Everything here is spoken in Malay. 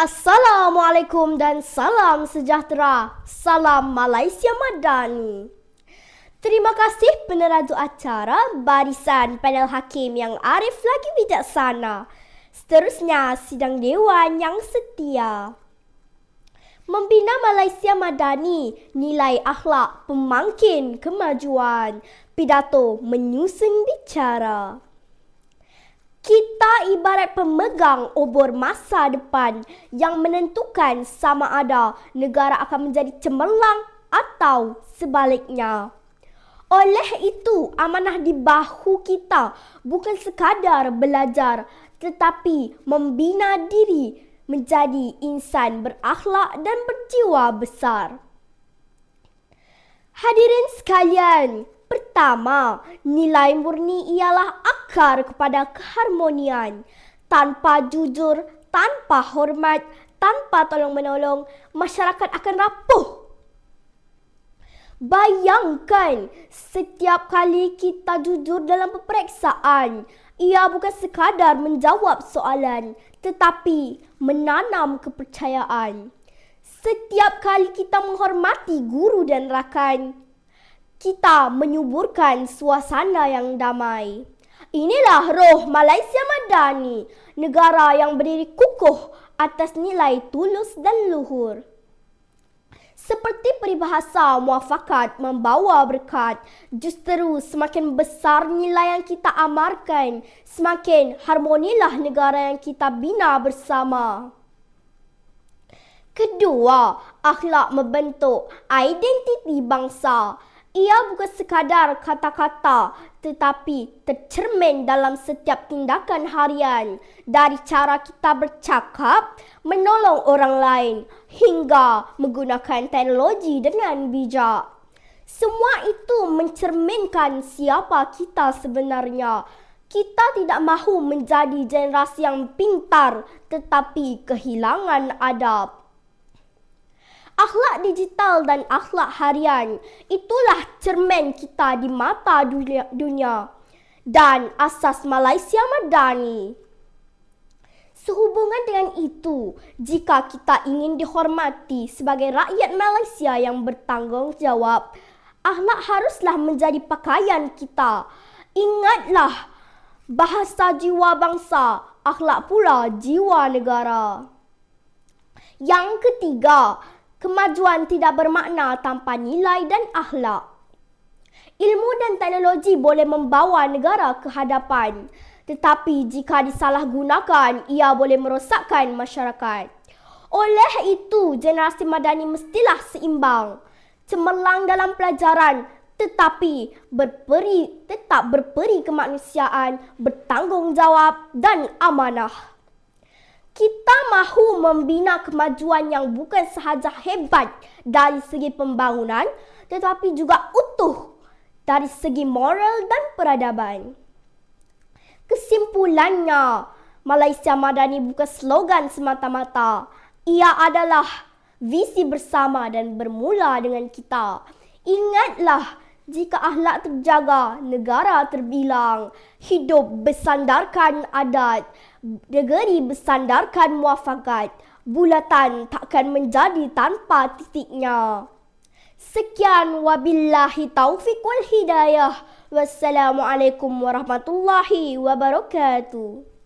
Assalamualaikum dan salam sejahtera. Salam Malaysia Madani. Terima kasih peneraju acara Barisan Panel Hakim yang arif lagi bijaksana. Seterusnya sidang dewan yang setia. Membina Malaysia Madani, nilai akhlak pemangkin kemajuan. Pidato menyusun bicara. Kita ibarat pemegang obor masa depan yang menentukan sama ada negara akan menjadi cemerlang atau sebaliknya. Oleh itu, amanah di bahu kita bukan sekadar belajar tetapi membina diri menjadi insan berakhlak dan berjiwa besar. Hadirin sekalian, Pertama, nilai murni ialah akar kepada keharmonian. Tanpa jujur, tanpa hormat, tanpa tolong-menolong, masyarakat akan rapuh. Bayangkan setiap kali kita jujur dalam peperiksaan, ia bukan sekadar menjawab soalan tetapi menanam kepercayaan. Setiap kali kita menghormati guru dan rakan, kita menyuburkan suasana yang damai. Inilah roh Malaysia Madani, negara yang berdiri kukuh atas nilai tulus dan luhur. Seperti peribahasa muafakat membawa berkat, justru semakin besar nilai yang kita amarkan, semakin harmonilah negara yang kita bina bersama. Kedua, akhlak membentuk identiti bangsa. Ia bukan sekadar kata-kata tetapi tercermin dalam setiap tindakan harian dari cara kita bercakap, menolong orang lain hingga menggunakan teknologi dengan bijak. Semua itu mencerminkan siapa kita sebenarnya. Kita tidak mahu menjadi generasi yang pintar tetapi kehilangan adab akhlak digital dan akhlak harian itulah cermin kita di mata dunia, dunia dan asas Malaysia Madani. Sehubungan dengan itu, jika kita ingin dihormati sebagai rakyat Malaysia yang bertanggungjawab, akhlak haruslah menjadi pakaian kita. Ingatlah, bahasa jiwa bangsa, akhlak pula jiwa negara. Yang ketiga, kemajuan tidak bermakna tanpa nilai dan akhlak. Ilmu dan teknologi boleh membawa negara ke hadapan, tetapi jika disalahgunakan, ia boleh merosakkan masyarakat. Oleh itu, generasi madani mestilah seimbang, cemerlang dalam pelajaran tetapi berperi tetap berperi kemanusiaan, bertanggungjawab dan amanah kita mahu membina kemajuan yang bukan sahaja hebat dari segi pembangunan tetapi juga utuh dari segi moral dan peradaban. Kesimpulannya, Malaysia Madani bukan slogan semata-mata. Ia adalah visi bersama dan bermula dengan kita. Ingatlah, jika akhlak terjaga, negara terbilang. Hidup bersandarkan adat, negeri bersandarkan muafakat. Bulatan takkan menjadi tanpa titiknya. Sekian wabillahi taufiq wal hidayah. Wassalamualaikum warahmatullahi wabarakatuh.